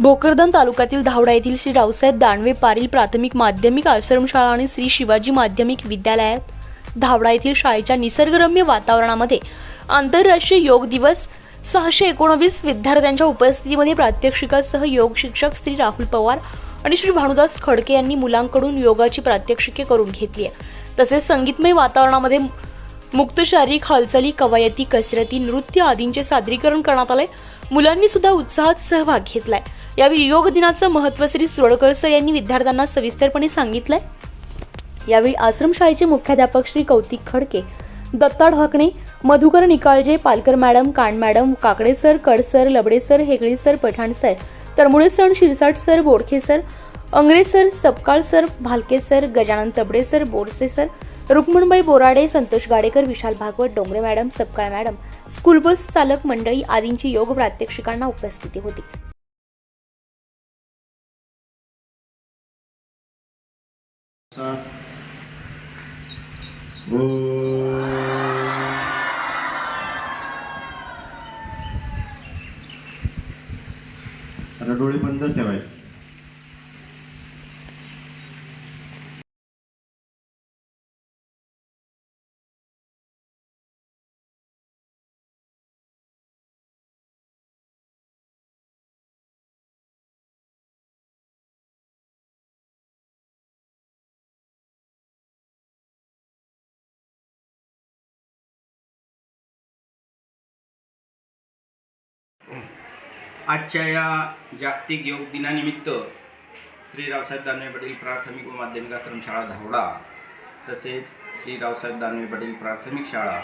भोकरदन तालुक्यातील धावडा येथील श्री रावसाहेब दानवे पारील प्राथमिक माध्यमिक आश्रमशाळा आणि श्री शिवाजी माध्यमिक विद्यालयात धावडा येथील शाळेच्या निसर्गरम्य वातावरणामध्ये आंतरराष्ट्रीय योग दिवस सहाशे एकोणवीस विद्यार्थ्यांच्या उपस्थितीमध्ये प्रात्यक्षिकासह योग शिक्षक श्री राहुल पवार आणि श्री भानुदास खडके यांनी मुलांकडून योगाची प्रात्यक्षिके करून घेतली आहे. तसेच संगीतमय वातावरणामध्ये मुक्त शारीरिक हालचाली कवायती कसरती नृत्य आदींचे सादरीकरण करण्यात आले मुलांनी सुद्धा उत्साहात सहभाग घेतलाय. यावेळी योग दिनाचं महत्त्व श्री सुरडकर सर यांनी विद्यार्थ्यांना सविस्तरपणे सांगितलंय. यावेळी आश्रमशाळेचे मुख्याध्यापक Shri Kautik Khadke Datta Dhakne Madhukar Nikalje Palkar madam Kan madam Kakade sir Kad sir Labde sir Hegle sir Pathan sir Tarmule sir Shirsat sir Bodkhe sir Angrej sir Sapkal sir Bhalke sir Gajanan Tabde sir Borse sir Rukmanbai Borade Santosh Gadekar Vishal Bhagwat Dongre madam Sapkal madam school bus चालक मंडळी आदींची योग प्रात्यक्षिकांना उपस्थिती होती. आता डोळे बंद ठेवायचे. आजच्या या जागतिक योग दिनानिमित्त श्री रावसाहेब दानवे पाटील प्राथमिक व माध्यमिक आश्रमशाळा धावडा तसेच श्री रावसाहेब दानवे पाटील प्राथमिक शाळा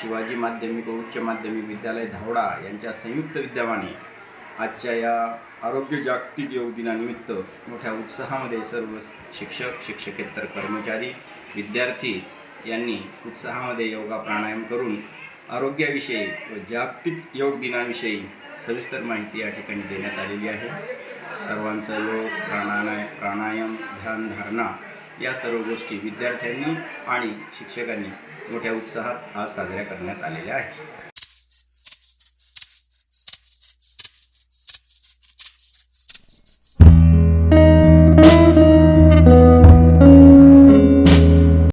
शिवाजी माध्यमिक व उच्च माध्यमिक विद्यालय धावडा यांच्या संयुक्त विद्यमाने आजच्या या आरोग्य जागतिक योग दिनानिमित्त मोठ्या उत्साहामध्ये सर्व शिक्षक शिक्षकेतर कर्मचारी विद्यार्थी यांनी उत्साहामध्ये योगा प्राणायाम करून आरोग्याविषयी व जागतिक योग दिनाविषयी सविस्तर माहिती या ठिकाणी देण्यात आलेली आहे. सर्वांचा योग प्राणायाम प्राणायाम ध्यान धारणा या सर्व गोष्टी विद्यार्थ्यांनी आणि शिक्षकांनी मोठ्या उत्साहात आज साजऱ्या करण्यात आलेल्या आहेत.